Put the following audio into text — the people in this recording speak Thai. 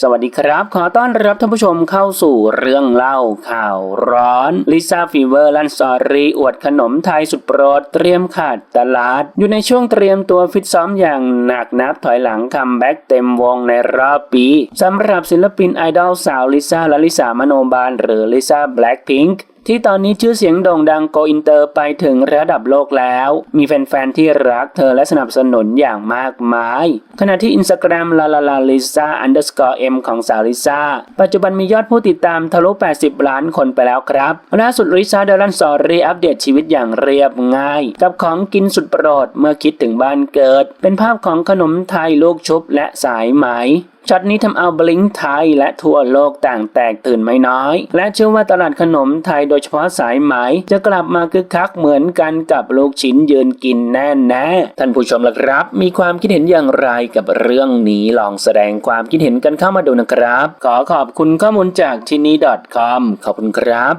สวัสดีครับ ขอต้อนรับท่านผู้ชมเข้าสู่เรื่องเล่าข่าวร้อนลิซ่าฟีเวอร์ลันสอรีอวดขนมไทยสุดโปรดเตรียมขาดตลาด อยู่ในช่วงเตรียมตัวฟิตซ้อมอย่างหนักนับถอยหลังคัมแบ็กเต็มวงในรอบปีสำหรับศิลปินไอดอลสาวลิซ่าและลิซ่ามโนบาลหรือลิซ่าแบล็คพิงค์ ที่ตอนนี้ชื่อเสียงโด่งดังโกอินเตอร์ไปถึงระดับโลกแล้ว มีแฟนๆ ที่รักเธอและสนับสนุนอย่างมากมาย ขณะที่อินสตาแกรมลาลาลาลิซ่าอันเดอร์สกอร์เอ็มของสาวลิซ่า ปัจจุบันมียอดผู้ติดตามทะลุ 80 ล้านคนไปแล้วครับ ล่าสุดลิซ่าเดลันสอรีอัปเดตชีวิตอย่างเรียบง่าย กับของกินสุดโปรดเมื่อคิดถึงบ้านเกิด เป็นภาพของขนมไทยลูกชุบและสายไหมช็อตนี้ทำเอาบลิงไทยและทั่วโลกต่างแตกตื่นไม่น้อย และเชื่อว่าตลาดขนมไทยโดยเฉพาะสายไหม จะกลับมาคึกคักเหมือนกันกับลูกชิ้นยืนกินแน่แน่ท่านผู้ชมล่ะครับ มีความคิดเห็นอย่างไรกับเรื่องนี้ลองแสดงความคิดเห็นกันเข้ามาดูนะครับ ขอขอบคุณข้อมูลจากที่นี้ .com ขอบคุณครับ